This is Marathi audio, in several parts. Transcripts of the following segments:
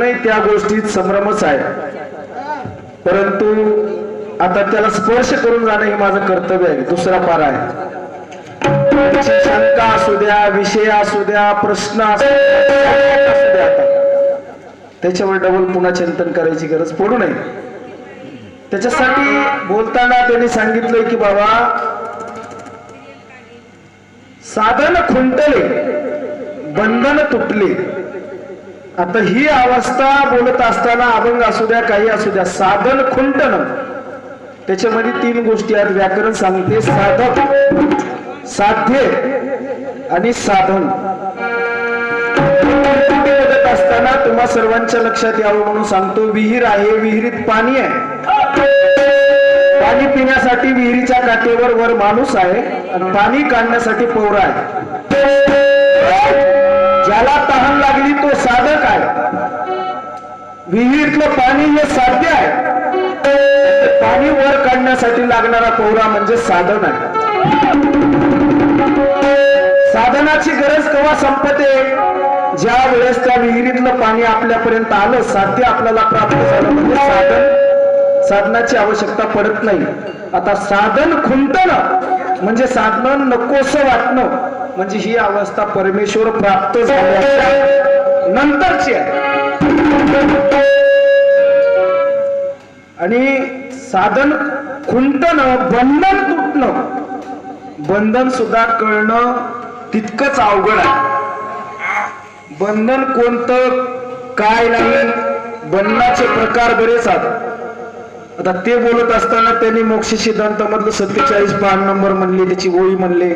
अजूनही त्या गोष्टीत संभ्रमच आहे. परंतु आता त्याला स्पर्श करून जाणं हे माझं कर्तव्य आहे. दुसरा पारा आहे. शंका असू द्या विषय असू द्या प्रश्न असू द्या त्याच्यावर डबल पुन्हा चिंतन करायची गरज पडू नये. त्याच्यासाठी बोलताना त्यांनी सांगितलंय की बाबा साधन खुंटले बंधन तुटले. आता ही अवस्था बोलत असताना अभंग असू द्या काही असू द्या साधन खुंटन त्याच्यामध्ये तीन गोष्टी आहेत. व्याकरण सांगते साधक साध्य आणि साधन. बोलत असताना तुम्हा सर्वांच्या लक्षात यावं म्हणून सांगतो विहीर आहे विहिरीत पाणी आहे. पाणी पिण्यासाठी विहिरीच्या काठेवर वर माणूस आहे आणि पाणी काढण्यासाठी पोवरा आहे ज्याला तहान लागली तो साधक आहे. विहिरीतलं पाणी हे साध्य आहे. पाणी वर काढण्यासाठी लागणारा पोवरा म्हणजे साधन आहे. साधनाची गरज केव्हा संपते? ज्या वेळेस त्या विहिरीतलं पाणी आपल्यापर्यंत आलं साध्य आपल्याला प्राप्त झालं म्हणजे साधन. साधनाची आवश्यकता पडत नाही. आता साधन खुंटणं म्हणजे साधन नकोस वाटणं. म्हणजे ही अवस्था परमेश्वर प्राप्त झाल्याच्या नंतरची आहे. आणि साधन खुंटण बंधन तुटणं बंधन सुद्धा कळणं तितकंच अवघड आहे. बंधन कोणतं काय नाही बंधनाचे प्रकार बरेच आहेत. आता ते बोलत असताना त्यांनी मोक्ष सिद्धांत मधलं सत्तेचाळीस पान नंबर म्हणले त्याची ओळी म्हणले.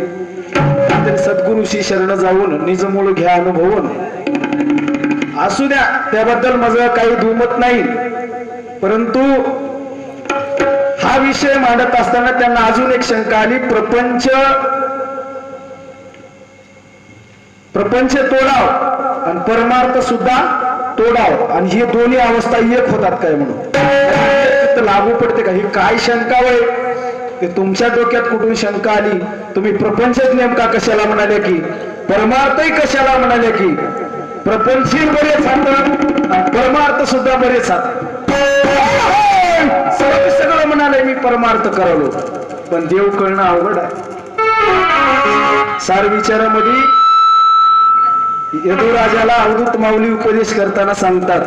त्यांनी सद्गुरुशी शरण जाऊन निजमूळ घ्या अनुभवून. असू द्या त्याबद्दल माझं काही दुमत नाही. परंतु हा विषय मांडत असताना त्यांना अजून एक शंका आली प्रपंच प्रपंच तोडाव आणि परमार्थ सुद्धा तोडाव. आणि हे दोन्ही अवस्था एक होतात काय म्हणून? लागू पडते का? ही काय शंका वय की तुमच्या डोक्यात कुठून शंका आली? तुम्ही प्रपंचच नेमका कशाला म्हणाले की? परमार्थही कशाला म्हणाले की? प्रपंचही बरेच परमार्थ सुद्धा बरेच हात सगळं सगळं म्हणाले मी परमार्थ करालो पण देव कळणं अवघड आहे. सार विचारामध्ये यदुराजाला अवधूत माऊली उपदेश करताना सांगतात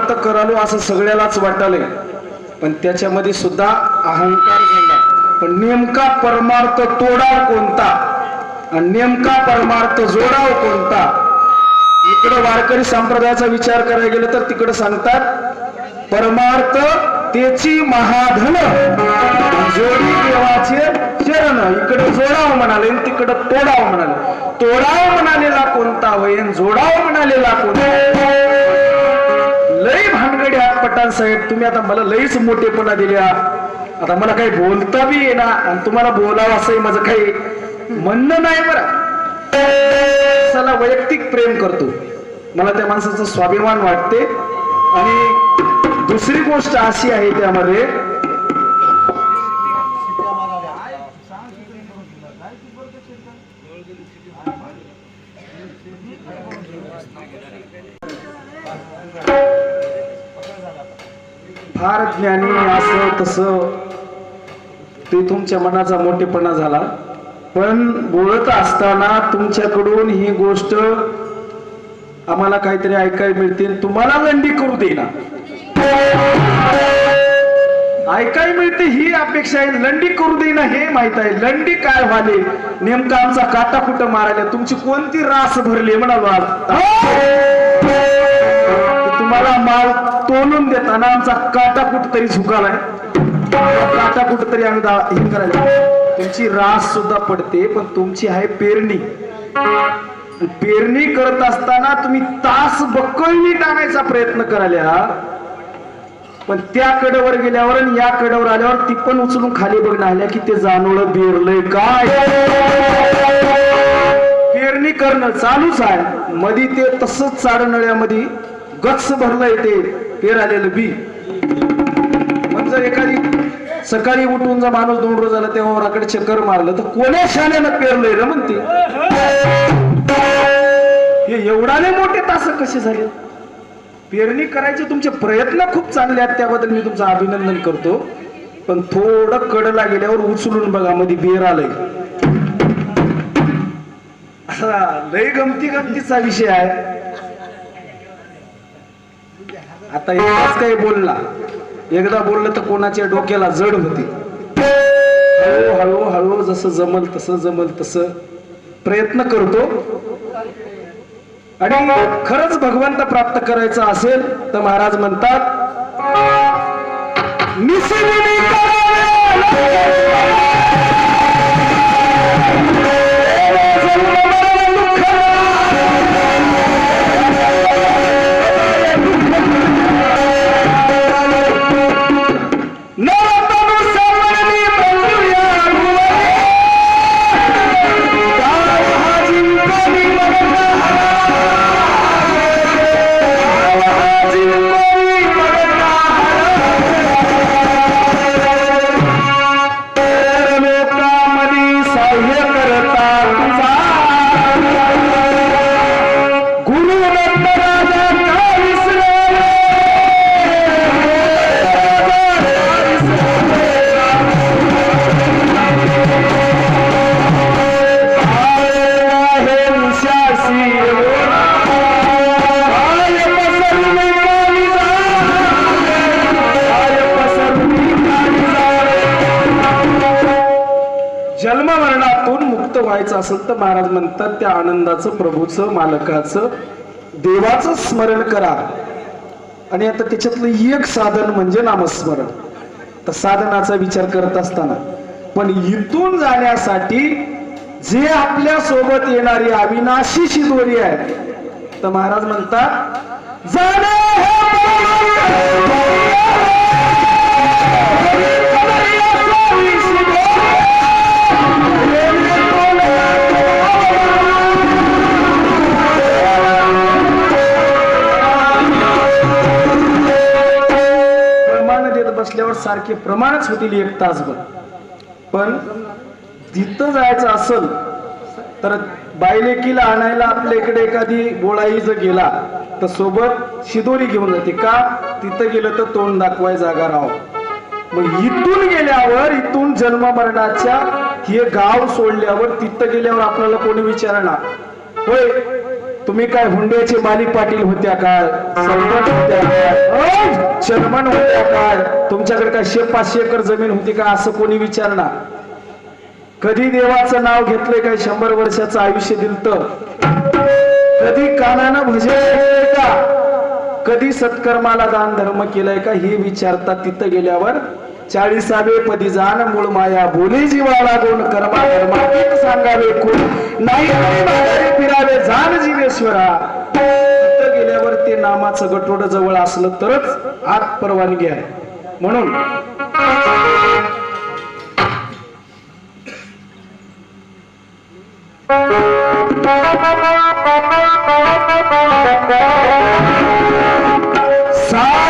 परमार्थ करालो असं सगळ्यालाच वाटालंय. पण त्याच्यामध्ये सुद्धा अहंकार घडला पण नेमका परमार्थ तोडाव कोणता? आणि नेमका परमार्थ जोडाव कोणता? इकडं वारकरी संप्रदायाचा विचार करायला गेलं तर तिकडं सांगतात परमार्थ त्याची महाधन. जोडी देवाचे चरण. इकडे जोडाव म्हणाले आणि तिकडं तोडाव म्हणाले. तोडाव म्हणालेला कोणता? होईन जोडाव म्हणालेला कोणता? लई भानगडी आहात पठाण साहेब. तुम्ही आता मला लईच मोठेपणा दिल्या. आता मला काही बोलता बी येणार आणि तुम्हाला बोलावं असंही माझं काही म्हणणं नाही बरं. माणसाला वैयक्तिक प्रेम करतो. मला त्या माणसाचं स्वाभिमान वाटते. आणि दुसरी गोष्ट अशी आहे त्यामध्ये फार ज्ञानी असं तसं ते तुमच्या मनाचा मोठेपणा झाला. पण बोलत असताना तुमच्याकडून ही गोष्ट आम्हाला काहीतरी ऐकायला मिळते तुम्हाला लंडी करू देना ऐकायला मिळते ही अपेक्षा आहे लंडी करू देईना हे माहीत आहे. लंडी काय व्हाले? नेमका आमचा काटा कुठं मारायला? तुमची कोणती रास भरली? म्हणाल तुम्हाला माल तोलून देताना आमचा काटा कुठतरी झुकालाय काटा कुठतरी आम्ही हे करायला तुमची रास सुद्धा पडते पण तुमची आहे पेरणी. पेरणी करत असताना तुम्ही तास बक्कळणी टाकायचा प्रयत्न करायला. पण त्या कडेवर गेल्यावर आणि या कडेवर आल्यावर ती पण उचलून खाली बघणं आल्या की ते जानोळ बेरलंय काय. पेरणी करणं चालूच आहे. मधी ते तसंच चाडनळ्यामध्ये गच्च भरलंय ते पेरालेलं बी. म्हणजे एखादी सकाळी उठून जर माणूस दोन रोज झाला तेव्हा वराकडे चक्कर मारलं तर कोण्या शाण्यानं पेरलंय ना म्हणते? हे एवढाने मोठे तास कसे झाले? पेरणी करायचे तुमचे प्रयत्न खूप चांगले आहेत त्याबद्दल मी तुमचं अभिनंदन करतो. पण थोडं कडला गेल्यावर उचलून बघा मध्ये बेर आलंय. असा लय गमती गमतीचा विषय आहे. आता एकदाच काही बोलला. एकदा बोललं तर कोणाच्या डोक्याला जड होती. हळू हळू हळू जसं जमल तसं जमल तसं प्रयत्न करतो. आणि खरंच भगवंत प्राप्त करायचं असेल तर महाराज म्हणतात मुक्त व्हायचं असेल तर महाराज म्हणतात त्या आनंदाचं प्रभूचं मालकाचं देवाचं स्मरण करा. आणि आता त्याच्यातलं एक साधन म्हणजे नामस्मरण. तर साधनाचा विचार करत असताना पण इथून जाण्यासाठी जे आपल्यासोबत येणारी अविनाशी शिदोरी आहे तर महाराज म्हणतात असल्यावर सारखे प्रमाणच होतील एक तासभर. पण तिथं जायचं असल तर बायलेकीला आणायला आपल्या इकडे एखादी बोळाई जर गेला तर सोबत शिदोरी घेऊन जाते. का? तिथं गेलं तर तोंड दाखवाय जागा राव. मग इथून गेल्यावर इथून जन्म मरणाच्या हे गाव सोडल्यावर तिथं गेल्यावर आपल्याला कोणी विचारणार? होय तुम्ही काय हुंड्याचे मालिक पाटील होत्या काय सरपंच होत्या काय चेअरमन होत्या काय तुमच्याकडे काय शे पाचशे एकर जमीन होती का? असं कोणी विचारणार? कधी देवाचं नाव घेतलंय काय शंभर वर्षाचं आयुष्य दिलत? कधी कानानं भजन का? कधी सत्कर्माला दान धर्म केलाय का? हे विचारतात तिथं गेल्यावर. चाळीसावे पदी जाण मूळ माया बोली जीवा लागून कर्मा धर्मा एक सांगावे कोण नाही फिरावे जाण जीवेश्वरा. गेल्यावर ते नामाचं गटोड जवळ असलं तरच आत परवानगी आहे. म्हणून सा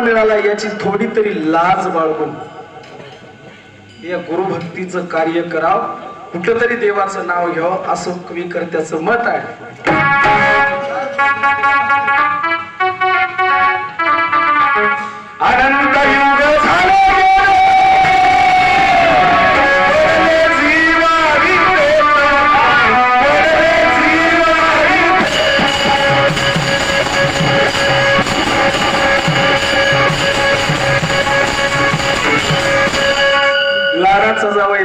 मिळाला याची थोडी तरी लाज बाळगून. या गुरुभक्तीचं कार्य कराव कुठं तरी देवाचं नाव घ्यावं असं कवी करत्याचं मत आहे. अनंत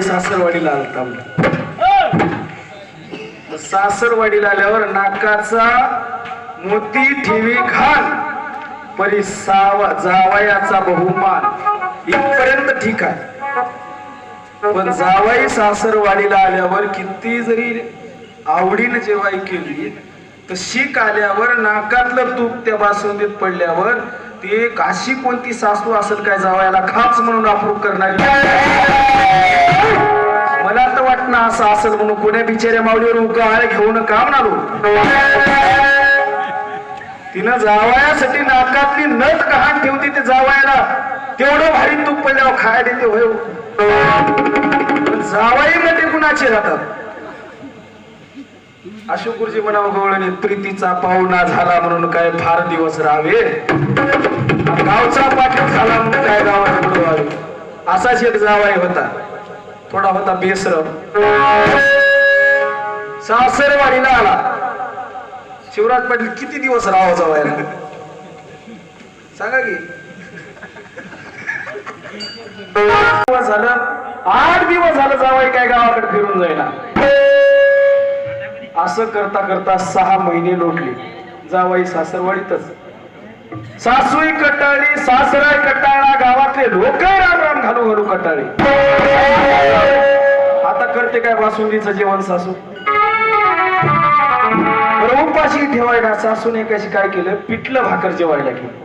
सासरवाडीला आलता सासरवाडीला आल्यावर नाकाचा मोती ठेवी घाल. परी सावा जावयाचा बहुमान. इथपर्यंत ठीक आहे. पण जावाई सासरवाडीला आल्यावर किती जरी आवडीनं जेवाई केली तर शीख आल्यावर नाकातलं तूप त्या बासुंदीत पडल्यावर ते काशी कोणती सासू असेल काय जावयाला खाच म्हणून अप्रूव्ह करणारी. मला तर वाटणं असं असेल म्हणून कोण्या बिचाऱ्या माऊलीवर उगाळ घेऊन का म्हणालो तिनं जावयासाठी नाकातली नथ गहाण ठेवते ते जावयाला. तेवढं भारी तूप पडल्यावर खायला देते होय. जावाई मध्ये कुणाचे राहतात. अशोक गुरुजी म्हणावं गवळणी प्रीतीचा पाहुणा झाला म्हणून काय फार दिवस राहावे? गावचा पाठीत झाला म्हणून काय गावात बुडवावे असाच एक जावाई होता. थोडा होता बेसर. सासरवाडीला आला. शिवराज पाटील किती दिवस राहावं जावायला? सांगा की. दिवस झालं आठ दिवस झालं जावाई काय गावाकडे फिरून जाईना असं करता करता सहा महिने लोटले. जावाई सासरवाडीतच. सासूई कटाळी सासराय कटाळा गावातले लोक राम राम घालू घालू कटाळी. आता करते काय बासुंदीचं जेवण सासू? बरं उपाशी ठेवायला सासूने कशी काय केलं? पिठलं भाकर जेवायला केलं.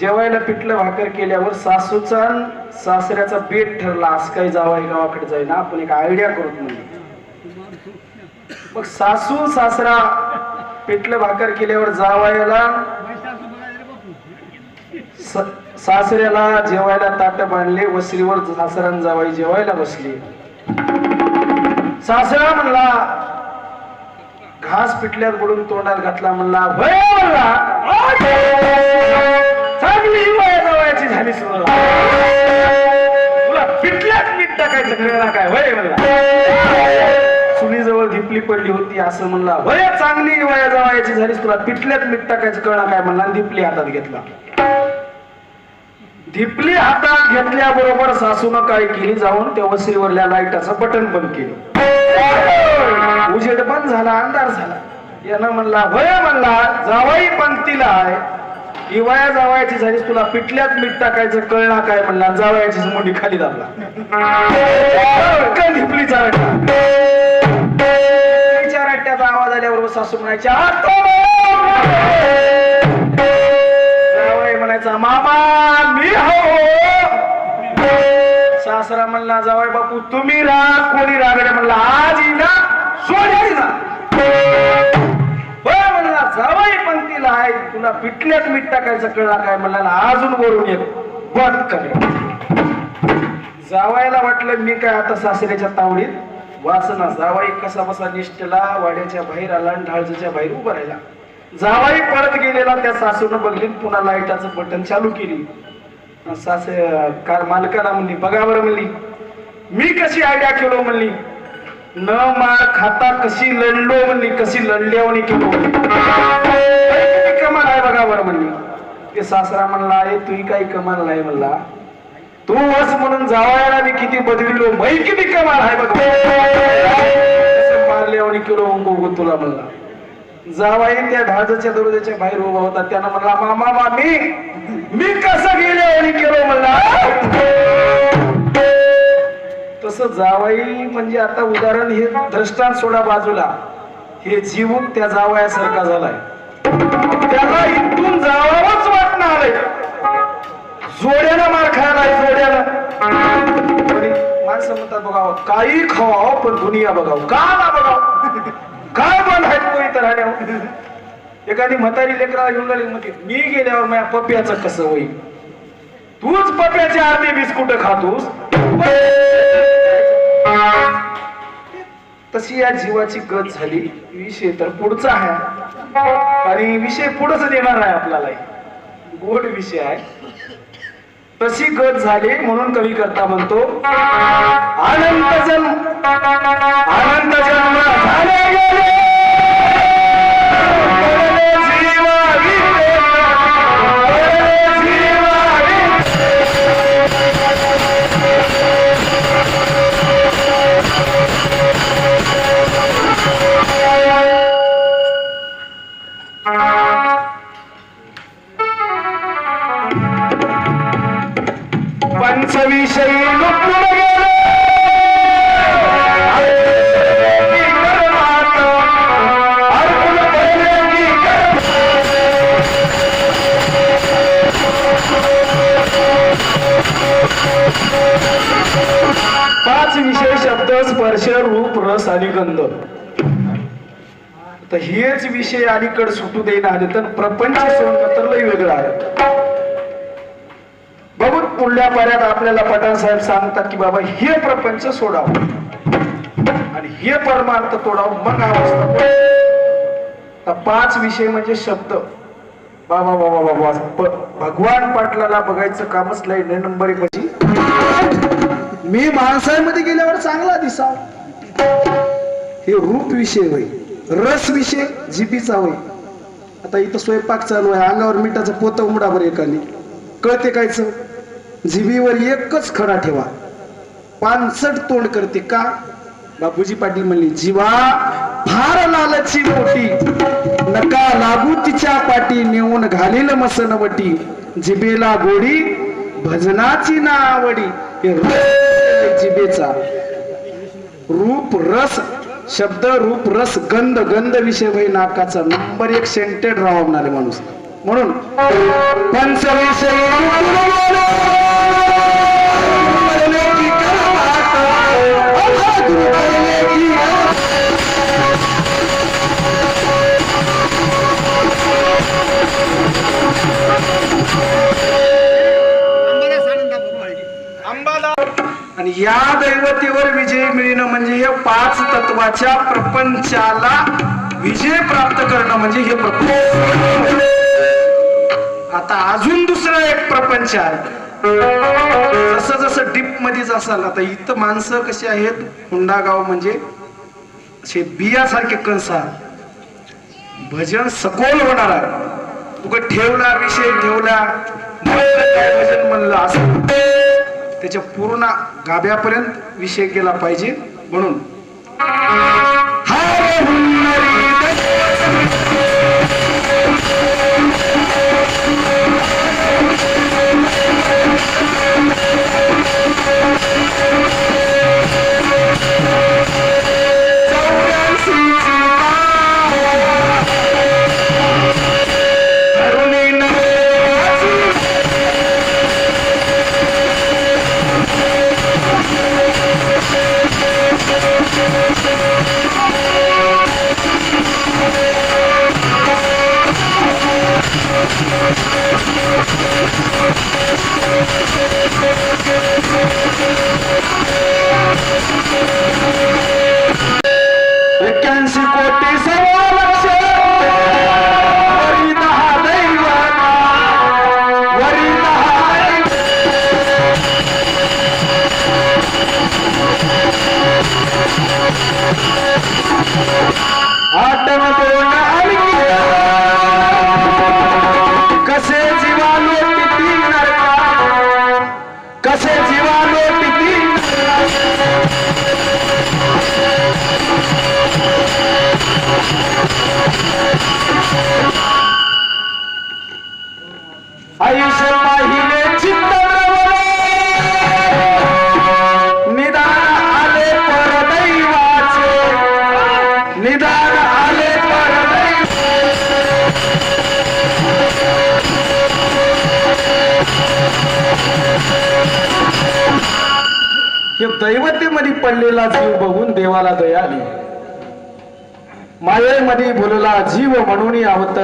जेवायला पिठलं भाकर केल्यावर सासूचा सासऱ्याचा बेट ठरला. असं काही जावाई गावाकडे जाईना आपण एक आयडिया करू म्हणजे मग सासू सासरा पिठलं भाकर केल्यावर जावायला सासऱ्याला जेवायला ताट बांधले वसरीवर सासरान जावाई जेवायला बसली. सासरा म्हणला घास पिटल्यात बुडून तोंडात घातला म्हणला भय म्हणला. चांगली वया जवळची झाली सुरू. तुला पिटल्यात मीठ टाकायचं कळला काय? वय म्हणला. सुनीजवळ पडली होती असं म्हणला वय चांगली वया जवळची झाली तुला पिटल्यात मीठ टाकायचं कळा काय? म्हणला दिपली हातात घेतला. दिपली हातात घेतल्याबरोबर सासून काय केली जाऊन त्या वसरीवरल्या लाईटाचं बटन बंद केलं. उजेड बंद झाला अंधार झाला. यानं म्हणला वय म्हणला जावाई पंक्तीला आहे. ही जावायची झाली तुला पिटल्यात मीठ टाकायचं कळला काय? म्हणला जावायची मुंडी खाली दाबला. पटकन धिपलीचा रट्ट्याचा आवाज आल्यावर सासू म्हणायच्या म्हणायचा मामा मी हो. सासरा म्हणला जावय बापू तुम्ही राग कोणी रागडे? म्हणला आज ना सोडायचा ना. म्हणला जावय पण तिला आहे तुला पिटल्यात मीठ टाकायचं कळला काय? म्हणला अजून वरून येत बट जावायला वाटलं मी काय आता सासऱ्याच्या तावडीत वासना जावाई कसा बसा निष्ठला वाड्याच्या बाहेर आला आणि बाहेर उभा राहिला. जावाई परत गेलेला त्या सासूनं बघली पुन्हा लाईटाचं बटन चालू केली. सासे कार मालकाला म्हणली बघा बरं म्हणली. मी कशी आयडिया केलो म्हणली. न मार खाता कशी लढलो म्हणली. कशी लढल्यावणी केलो म्हणली. कमाल आहे बघा बरं म्हणली. ते सासरा म्हणला आहे तुही काही कमाल नाही म्हणला. तू वस म्हणून जावायला मी किती बदलिलो मै किती कमाल आहे बघ. कसं मारल्यावणी केलो उंगो तुला म्हणला. जावाई त्या ढाजच्या दरवाजाच्या बाहेर उभा होता त्यानं म्हणला मामा मामी मी कसं गेले आणि केलो म्हणला? तसं जावाई म्हणजे आता उदाहरण हे दृष्टांत सोडा बाजूला. हे जीवन त्या जावयासारखा झालाय. त्याला इथून जावावंच वाटणं आलंय जोड्यानं मार खायला जोड्यानं. माणसं म्हणतात बघावं काही खावावं पण दुनिया बघावं का ना बघाव काय पण आहेत कोणी तर हाड्यावर एखादी म्हातारी लेकराला घेऊन आली म्हणते मी गेल्यावर माझ्या पप्याचं कसं होईल? तूच पप्याचे अर्धे बिस्कुट खातोस? तशी या जीवाची गत झाली. विषय तर पुढचा आहे. आणि विषय पुढच देणार आहे आपल्याला. गोड विषय आहे. तशी गत झाली म्हणून कवी करता म्हणतो. आनंद जन्म आनंद जन्म झाले गेले. स्पर्श रूप रस आणि गंध. तर हेच विषय अलीकड सुटू देईना आले तर प्रपंच सोडणं तर लय वेगळं आहे. बघून पुढल्या पाऱ्यात आपल्याला पठाण साहेब सांगतात की बाबा हे प्रपंच सोडावं. आणि हे परमार्थ तोडावं मग अवस्था पाच विषय म्हणजे शब्द. बाबा बाबा बाबा भगवान पाटलाला बघायचं कामच लय नंबर एक म्हणजे मी माणसामध्ये गेल्यावर चांगला दिसाव. हे रूप विषय होय. रस विषय जिबीचा होय. आता इथं स्वयंपाक चालू आहे. अंगावर मिठाचं पोत उमडावर एकाने. कळते कायचं जिबीवर एकच खडा ठेवा. पानसट तोंड करते का? बापूजी पाटील म्हणली जीवा फार लालची मोठी. नका लागू तिच्या पाठी नेऊन घालील मसनवटी जिबेला गोडी भजनाची ना आवडी हे जिबेचा रूप रस शब्द रूप रस गंध गंध विषय भाई नाकाचा. नंबर एक सेंटेड राहणारे माणूस. म्हणून पंचविषयी आणि या दैवतेवर विजय मिळणं म्हणजे हे पाच तत्वाच्या प्रपंचाला विजय प्राप्त करणं म्हणजे हे प्रपंच. आता अजून दुसरा एक प्रपंच आहे. जसं जसं डीप मध्येच असाल आता इथं माणसं कशी आहेत? हुंडा गाव म्हणजे असे बियासारखे कंसा भजन सखोल होणार आहे. तुका ठेवला विषय ठेवला. भजन म्हणलं असं. त्याच्या पूर्ण गाभ्यापर्यंत विषय केला पाहिजे म्हणून.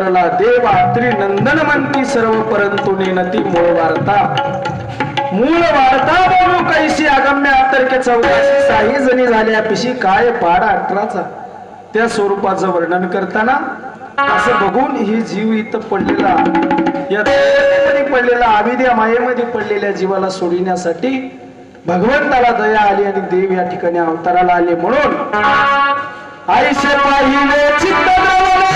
म्हणून अवतरला देव आत्री म्हणती सर्व परंतु नेनती मूळ वार्ता. मूळ वार्ता बोलू कैशी अगम्य आतर्क चौदाशी साही जणी झाल्या पिशी काय पाडा अठराचा. त्या स्वरूपाचं वर्णन करताना असं बघून ही जीव इथं पडलेला या पडलेला आविद्या मायेमध्ये पडलेल्या जीवाला सोडविण्यासाठी भगवंताला दया आली आणि देव या ठिकाणी अवताराला आले म्हणून आईशे पाहिले चित्त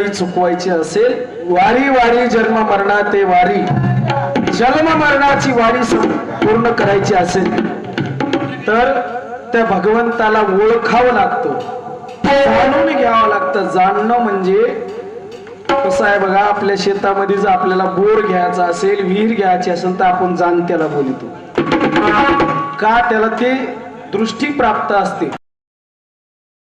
हे चुकवायची असेल वारी वारी जन्म मरणा ते वारी. जन्म मरणाची वारी पूर्ण करायची असेल तर त्या भगवंताला ओळखावं लागतं. जाणून घ्यावं लागतं. जाणणं म्हणजे कसं आहे बघा आपल्या शेतामध्ये जर आपल्याला बोर घ्यायचा असेल विहीर घ्यायची असेल तर आपण जाणत्याला बोलतो. का त्याला ते दृष्टी प्राप्त असते?